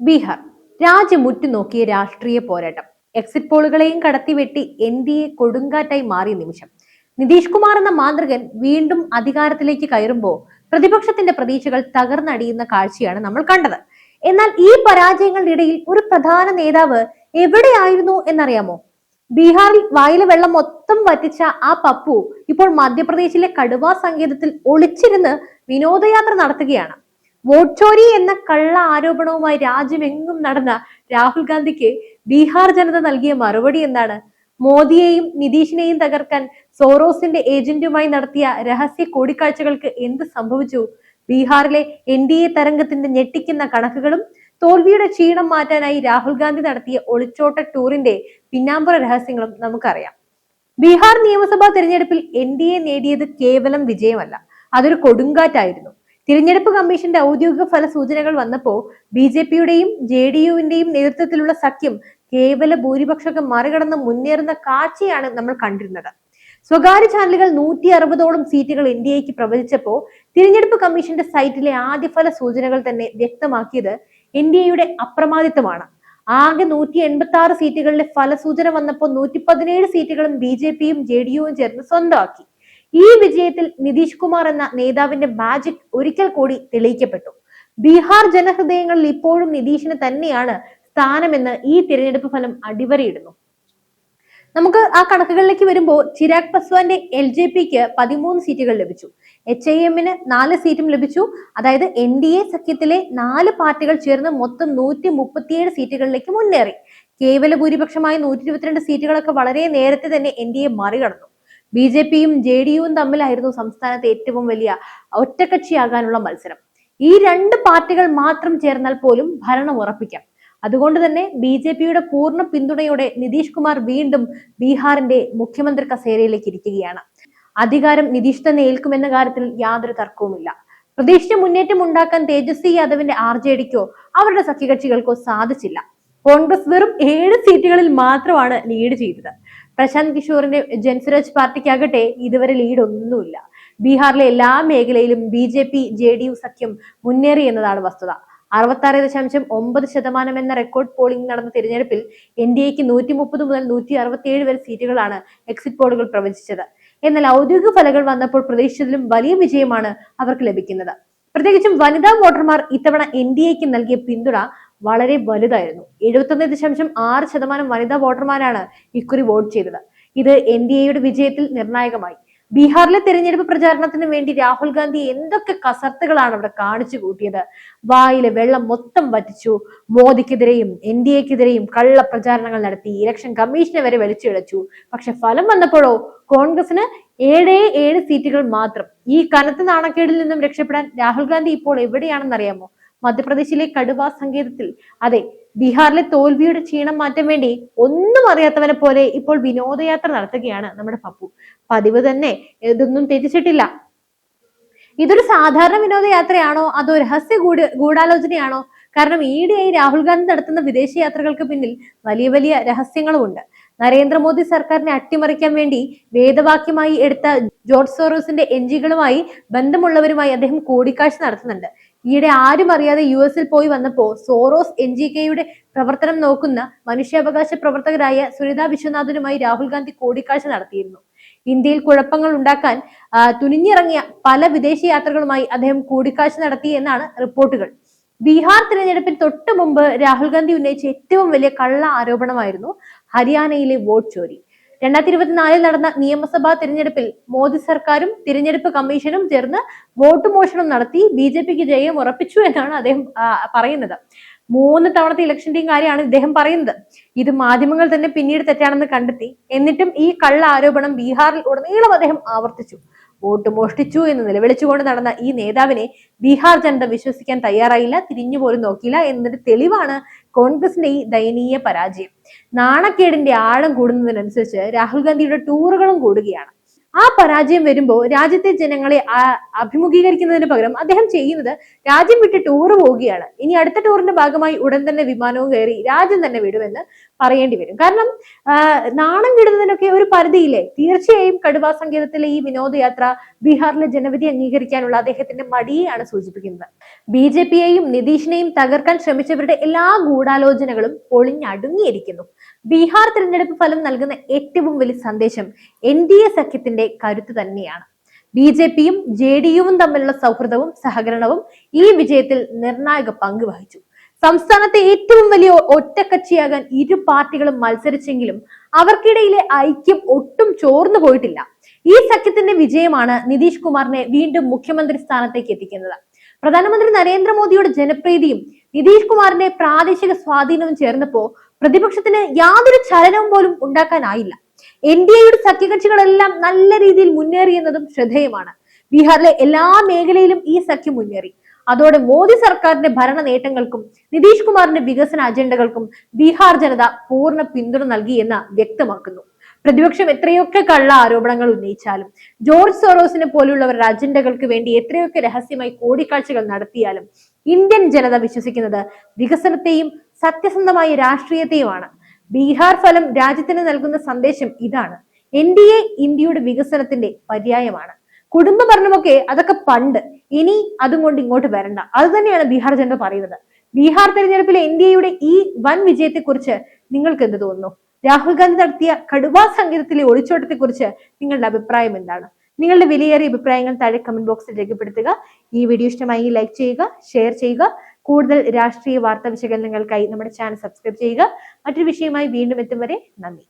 ബീഹാർ. രാജ്യം ഉറ്റുനോക്കിയ രാഷ്ട്രീയ പോരാട്ടം. എക്സിറ്റ് പോളുകളെയും കടത്തിവെട്ടി എൻ ഡി എ കൊടുങ്കാറ്റായി മാറിയ നിമിഷം. നിതീഷ് കുമാർ എന്ന മാന്ത്രികൻ വീണ്ടും അധികാരത്തിലേക്ക് കയറുമ്പോൾ പ്രതിപക്ഷത്തിന്റെ പ്രതീക്ഷകൾ തകർന്നടിയുന്ന കാഴ്ചയാണ് നമ്മൾ കണ്ടത്. എന്നാൽ ഈ പരാജയങ്ങളുടെ ഇടയിൽ ഒരു പ്രധാന നേതാവ് എവിടെയായിരുന്നു എന്നറിയാമോ? ബീഹാറിൽ വായിലെ വെള്ളം മൊത്തം വറ്റിച്ച ആ പപ്പു ഇപ്പോൾ മധ്യപ്രദേശിലെ കടുവാ സങ്കേതത്തിൽ ഒളിച്ചിരുന്ന് വിനോദയാത്ര നടത്തുകയാണ്. വോട്ട് ചോരി എന്ന കള്ള ആരോപണവുമായി രാജ്യമെങ്ങും നടന്ന രാഹുൽ ഗാന്ധിക്ക് ബീഹാർ ജനത നൽകിയ മറുപടി എന്താണ്? മോദിയെയും നിതീഷിനെയും തകർക്കാൻ സോറോസിന്റെ ഏജന്റുമായി നടത്തിയ രഹസ്യ കൂടിക്കാഴ്ചകൾക്ക് എന്ത് സംഭവിച്ചു? ബീഹാറിലെ എൻ ഡി എ തരംഗത്തിന്റെ ഞെട്ടിക്കുന്ന കണക്കുകളും തോൽവിയുടെ ക്ഷീണം മാറ്റാനായി രാഹുൽ ഗാന്ധി നടത്തിയ ഒളിച്ചോട്ട ടൂറിന്റെ പിന്നാമ്പുറ രഹസ്യങ്ങളും നമുക്കറിയാം. ബീഹാർ നിയമസഭാ തെരഞ്ഞെടുപ്പിൽ എൻ ഡി എ നേടിയത് കേവലം വിജയമല്ല അതൊരു കൊടുങ്കാറ്റായിരുന്നു. തിരഞ്ഞെടുപ്പ് കമ്മീഷന്റെ ഔദ്യോഗിക ഫല സൂചനകൾ വന്നപ്പോൾ ബി ജെ പിയുടെയും ജെ ഡി യുവിന്റെയും നേതൃത്വത്തിലുള്ള സഖ്യം കേവല ഭൂരിപക്ഷമൊക്കെ മറികടന്ന് മുന്നേറുന്ന കാഴ്ചയാണ് നമ്മൾ കണ്ടിരുന്നത്. സ്വകാര്യ ചാനലുകൾ നൂറ്റി അറുപതോളം സീറ്റുകൾ ഇന്ത്യയ്ക്ക് പ്രവചിച്ചപ്പോ പ്രവചിച്ചപ്പോൾ തിരഞ്ഞെടുപ്പ് കമ്മീഷന്റെ സൈറ്റിലെ ആദ്യ ഫല സൂചനകൾ തന്നെ വ്യക്തമാക്കിയത് ഇന്ത്യയുടെ അപ്രമാദിത്വമാണ്. ആകെ നൂറ്റി എൺപത്തി ആറ് സീറ്റുകളിലെ ഫലസൂചന വന്നപ്പോൾ നൂറ്റി പതിനേഴ് സീറ്റുകളും ബി ജെ പിയും ജെ ഡി യുവും ചേർന്ന് സ്വന്തമാക്കി. ഈ വിജയത്തിൽ നിതീഷ് കുമാർ എന്ന നേതാവിന്റെ മാജിക് ഒരിക്കൽ കൂടി തെളിയിക്കപ്പെട്ടു. ബീഹാർ ജനഹൃദയങ്ങളിൽ ഇപ്പോഴും നിതീഷിന് തന്നെയാണ് സ്ഥാനമെന്ന് ഈ തിരഞ്ഞെടുപ്പ് ഫലം അടിവരയിടുന്നു. നമുക്ക് ആ കണക്കുകളിലേക്ക് വരുമ്പോൾ ചിരാഗ് പസ്വാന്റെ എൽ ജെ പിക്ക് പതിമൂന്ന് സീറ്റുകൾ ലഭിച്ചു. എച്ച് ഐ എമ്മിന് നാല് സീറ്റും ലഭിച്ചു. അതായത് എൻ ഡി എ സഖ്യത്തിലെ നാല് പാർട്ടികൾ ചേർന്ന് മൊത്തം നൂറ്റി മുപ്പത്തിയേഴ് സീറ്റുകളിലേക്ക് മുന്നേറി. കേവല ഭൂരിപക്ഷമായ നൂറ്റി ഇരുപത്തിരണ്ട് സീറ്റുകളൊക്കെ വളരെ നേരത്തെ തന്നെ എൻ ഡി എ മറികടന്നു. ബി ജെ പിയും ജെ ഡി യുവും തമ്മിലായിരുന്നു സംസ്ഥാനത്ത് ഏറ്റവും വലിയ ഒറ്റക്കക്ഷിയാകാനുള്ള മത്സരം. ഈ രണ്ട് പാർട്ടികൾ മാത്രം ചേർന്നാൽ പോലും ഭരണം ഉറപ്പിക്കാം. അതുകൊണ്ട് തന്നെ ബി ജെ പിയുടെ പൂർണ പിന്തുണയോടെ നിതീഷ് കുമാർ വീണ്ടും ബീഹാറിന്റെ മുഖ്യമന്ത്രി കസേരയിലേക്ക് ഇരിക്കുകയാണ്. അധികാരം നിതീഷ് തന്നെ ഏൽക്കുമെന്ന കാര്യത്തിൽ യാതൊരു തർക്കവുമില്ല. പ്രതീക്ഷിച്ച മുന്നേറ്റം ഉണ്ടാക്കാൻ തേജസ്വി യാദവിന്റെ ആർ ജെ ഡിക്കോ അവരുടെ സഖ്യകക്ഷികൾക്കോ സാധിച്ചില്ല. കോൺഗ്രസ് വെറും ഏഴ് സീറ്റുകളിൽ മാത്രമാണ് ലീഡ് ചെയ്തത്. പ്രശാന്ത് കിഷോറിന്റെ ജൻസുരാജ് പാർട്ടിക്കാകട്ടെ ഇതുവരെ ലീഡൊന്നുമില്ല ബീഹാറിലെ എല്ലാ മേഖലയിലും B J P J D U സഖ്യം മുന്നേറി എന്നതാണ് വസ്തുത. അറുപത്താറ് ദശാംശം ഒമ്പത് ശതമാനം എന്ന റെക്കോർഡ് പോളിംഗ് നടന്ന തിരഞ്ഞെടുപ്പിൽ എൻ ഡി എക്ക് നൂറ്റി മുപ്പത് മുതൽ നൂറ്റി അറുപത്തിയേഴ് വരെ സീറ്റുകളാണ് എക്സിറ്റ് പോളുകൾ പ്രവചിച്ചത്. എന്നാൽ ഔദ്യോഗിക ഫലങ്ങൾ വന്നപ്പോൾ പ്രതീക്ഷിച്ചതിലും വലിയ വിജയമാണ് അവർക്ക് ലഭിക്കുന്നത്. പ്രത്യേകിച്ചും വനിതാ വോട്ടർമാർ ഇത്തവണ എൻ ഡി എക്ക് നൽകിയ പിന്തുണ വളരെ വലുതായിരുന്നു. എഴുപത്തൊന്ന് ദശാംശം ആറ് ശതമാനം വനിതാ വോട്ടർമാരാണ് ഇക്കുറി വോട്ട് ചെയ്തത്. ഇത് എൻ ഡി എയുടെ വിജയത്തിൽ നിർണായകമായി. ബീഹാറിലെ തെരഞ്ഞെടുപ്പ് പ്രചാരണത്തിന് വേണ്ടി രാഹുൽ ഗാന്ധി എന്തൊക്കെ കസർത്തുകളാണ് അവിടെ കാണിച്ചു കൂട്ടിയത്? വായിലെ വെള്ളം മൊത്തം വറ്റിച്ചു. മോദിക്കെതിരെയും എൻ ഡി എക്കെതിരെയും കള്ള പ്രചാരണങ്ങൾ നടത്തി ഇലക്ഷൻ കമ്മീഷനെ വരെ വലിച്ചിഴച്ചു. പക്ഷെ ഫലം വന്നപ്പോഴോ കോൺഗ്രസിന് ഏഴേ ഏഴ് സീറ്റുകൾ മാത്രം. ഈ കനത്ത നാണക്കേടിൽ നിന്നും രക്ഷപ്പെടാൻ രാഹുൽ ഗാന്ധി ഇപ്പോൾ എവിടെയാണെന്ന് അറിയാമോ മധ്യപ്രദേശിലെ കടുവ സങ്കേതത്തിൽ. അതെ ബീഹാറിലെ തോൽവിയുടെ ക്ഷീണം മാറ്റാൻ വേണ്ടി ഒന്നും അറിയാത്തവനെ പോലെ ഇപ്പോൾ വിനോദയാത്ര നടത്തുകയാണ് നമ്മുടെ പപ്പു. പതിവ് തന്നെ ഇതൊന്നും തെറ്റിച്ചിട്ടില്ല ഇതൊരു സാധാരണ വിനോദയാത്രയാണോ? അതോ രഹസ്യ ഗൂഢ ഗൂഢാലോചനയാണോ? കാരണം ഈയിടെയായി രാഹുൽ ഗാന്ധി നടത്തുന്ന വിദേശ യാത്രകൾക്ക് പിന്നിൽ വലിയ വലിയ രഹസ്യങ്ങളുമുണ്ട്. നരേന്ദ്രമോദി സർക്കാരിനെ അട്ടിമറിക്കാൻ വേണ്ടി വേദവാക്യമായി എടുത്ത ജോർജ് സോറോസിന്റെ എൻജികളുമായി ബന്ധമുള്ളവരുമായി അദ്ദേഹം കൂടിക്കാഴ്ച നടത്തുന്നുണ്ട്. ഈയിടെ ആരും അറിയാതെ യു എസിൽ പോയി വന്നപ്പോൾ സോറോസ് എൻ ജി കെയുടെ പ്രവർത്തനം നോക്കുന്ന മനുഷ്യാവകാശ പ്രവർത്തകരായ സുനിത വിശ്വനാഥനുമായി രാഹുൽ ഗാന്ധി കൂടിക്കാഴ്ച നടത്തിയിരുന്നു. ഇന്ത്യയിൽ കുഴപ്പങ്ങൾ ഉണ്ടാക്കാൻ തുനിഞ്ഞിറങ്ങിയ പല വിദേശ യാത്രകളുമായി അദ്ദേഹം കൂടിക്കാഴ്ച നടത്തി എന്നാണ് റിപ്പോർട്ടുകൾ. ബീഹാർ തിരഞ്ഞെടുപ്പിൽ തൊട്ടു മുമ്പ് രാഹുൽ ഗാന്ധി ഉന്നയിച്ച ഏറ്റവും വലിയ കള്ള ആരോപണമായിരുന്നു ഹരിയാനയിലെ വോട്ട് ചോരി. രണ്ടായിരത്തി ഇരുപത്തിനാലിൽ നടന്ന നിയമസഭാ തിരഞ്ഞെടുപ്പിൽ മോദി സർക്കാരും തിരഞ്ഞെടുപ്പ് കമ്മീഷനും ചേർന്ന് വോട്ട് മോഷണം നടത്തി ബി ജെ പിക്ക് ജയം ഉറപ്പിച്ചു എന്നാണ് അദ്ദേഹം പറയുന്നത്. മൂന്ന് തവണത്തെ ഇലക്ഷന്റെയും കാര്യമാണ് ഇദ്ദേഹം പറയുന്നത്. ഇത് മാധ്യമങ്ങൾ തന്നെ പിന്നീട് തെറ്റാണെന്ന് കണ്ടെത്തി. എന്നിട്ടും ഈ കള്ള ആരോപണം ബീഹാറിൽ ഉടനീളം അദ്ദേഹം ആവർത്തിച്ചു. വോട്ട് മോഷ്ടിച്ചു എന്ന് നിലവിളിച്ചുകൊണ്ട് നടന്ന ഈ നേതാവിനെ ബീഹാർ ജനത വിശ്വസിക്കാൻ തയ്യാറായില്ല തിരിഞ്ഞുപോലും നോക്കിയില്ല എന്നൊരു തെളിവാണ് കോൺഗ്രസിന്റെ ഈ ദയനീയ പരാജയം. നാണക്കേടിന്റെ ആഴം കൂടുന്നതിനനുസരിച്ച് രാഹുൽ ഗാന്ധിയുടെ ടൂറുകളും കൂടുകയാണ്. ആ പരാജയം വരുമ്പോൾ രാജ്യത്തെ ജനങ്ങളെ അഭിമുഖീകരിക്കുന്നതിന് പകരം അദ്ദേഹം ചെയ്യുന്നത് രാജ്യം വിട്ട് ടൂർ പോവുകയാണ്. ഇനി അടുത്ത ടൂറിന്റെ ഭാഗമായി ഉടൻ തന്നെ വിമാനവും കയറി രാജ്യം തന്നെ വിടുമെന്ന് പറയേണ്ടി വരും. കാരണം നാണം കിടുന്നതിനൊക്കെ ഒരു പരിധിയില്ലേ? തീർച്ചയായും കടുവാ സങ്കേതത്തിലെ ഈ വിനോദയാത്ര ബീഹാറിലെ ജനവിധി അംഗീകരിക്കാനുള്ള അദ്ദേഹത്തിന്റെ മടിയെയാണ് സൂചിപ്പിക്കുന്നത്. ബി ജെ പിയെയും നിതീഷിനെയും തകർക്കാൻ ശ്രമിച്ചവരുടെ എല്ലാ ഗൂഢാലോചനകളും പൊളിഞ്ഞടുങ്ങിയിരിക്കുന്നു. ബീഹാർ തിരഞ്ഞെടുപ്പ് ഫലം നൽകുന്ന ഏറ്റവും വലിയ സന്ദേശം എൻ ഡി എ സഖ്യത്തിന്റെ കരുത്ത് തന്നെയാണ്. ബി ജെ പിയും ജെ ഡി യുവും തമ്മിലുള്ള സൗഹൃദവും സഹകരണവും ഈ വിജയത്തിൽ നിർണായക പങ്ക് വഹിച്ചു. സംസ്ഥാനത്തെ ഏറ്റവും വലിയ ഒറ്റക്കക്ഷിയാകാൻ ഇരു പാർട്ടികളും മത്സരിച്ചെങ്കിലും അവർക്കിടയിലെ ഐക്യം ഒട്ടും ചോർന്നു പോയിട്ടില്ല. ഈ സഖ്യത്തിന്റെ വിജയമാണ് നിതീഷ് കുമാറിനെ വീണ്ടും മുഖ്യമന്ത്രി സ്ഥാനത്തേക്ക് എത്തിക്കുന്നത്. പ്രധാനമന്ത്രി നരേന്ദ്രമോദിയുടെ ജനപ്രീതിയും നിതീഷ് കുമാറിന്റെ പ്രാദേശിക സ്വാധീനവും ചേർന്നപ്പോ പ്രതിപക്ഷത്തിന് യാതൊരു ചലനവും പോലും ഉണ്ടാക്കാനായില്ല. എൻ ഡി എയുടെ സഖ്യകക്ഷികളെല്ലാം നല്ല രീതിയിൽ മുന്നേറിയെന്നതും ശ്രദ്ധേയമാണ്. ബീഹാറിലെ എല്ലാ മേഖലയിലും ഈ സഖ്യം മുന്നേറി. അതോടെ മോദി സർക്കാരിന്റെ ഭരണ നേട്ടങ്ങൾക്കും നിതീഷ് കുമാറിന്റെ വികസന അജണ്ടകൾക്കും ബീഹാർ ജനത പൂർണ പിന്തുണ നൽകി എന്ന് വ്യക്തമാക്കുന്നു. പ്രതിപക്ഷം എത്രയൊക്കെ കള്ള ആരോപണങ്ങൾ ഉന്നയിച്ചാലും ജോർജ് സോറോസിനെ പോലുള്ളവരുടെ അജണ്ടകൾക്ക് വേണ്ടി എത്രയൊക്കെ രഹസ്യമായി കൂടിക്കാഴ്ചകൾ നടത്തിയാലും ഇന്ത്യൻ ജനത വിശ്വസിക്കുന്നത് വികസനത്തെയും സത്യസന്ധമായ രാഷ്ട്രീയത്തെയുമാണ്. ബീഹാർ ഫലം രാജ്യത്തിന് നൽകുന്ന സന്ദേശം ഇതാണ്. എൻ ഡി എ ഇന്ത്യയുടെ വികസനത്തിന്റെ പര്യായമാണ്. കുടുംബ ഭരണമൊക്കെ അതൊക്കെ പണ്ട്. ഇനി അതും കൊണ്ട് ഇങ്ങോട്ട് വരണ്ട. അത് തന്നെയാണ് ബീഹാർ ജനത പറയുന്നത്. ബീഹാർ തെരഞ്ഞെടുപ്പിലെ ഇന്ത്യയുടെ ഈ വൻ വിജയത്തെക്കുറിച്ച് നിങ്ങൾക്ക് എന്ത് തോന്നുന്നു? രാഹുൽ ഗാന്ധി നടത്തിയ കടുവാ സംഗീതത്തിലെ ഒളിച്ചോട്ടത്തെക്കുറിച്ച് നിങ്ങളുടെ അഭിപ്രായം എന്താണ്? നിങ്ങളുടെ വിലയേറിയ അഭിപ്രായങ്ങൾ താഴെ കമന്റ് ബോക്സിൽ രേഖപ്പെടുത്തുക. ഈ വീഡിയോ ഇഷ്ടമായി ലൈക്ക് ചെയ്യുക ഷെയർ ചെയ്യുക. കൂടുതൽ രാഷ്ട്രീയ വാർത്താ വിശകലനങ്ങൾക്കായി നമ്മുടെ ചാനൽ സബ്സ്ക്രൈബ് ചെയ്യുക. മറ്റൊരു വിഷയമായി വീണ്ടും എത്തും വരെ നന്ദി.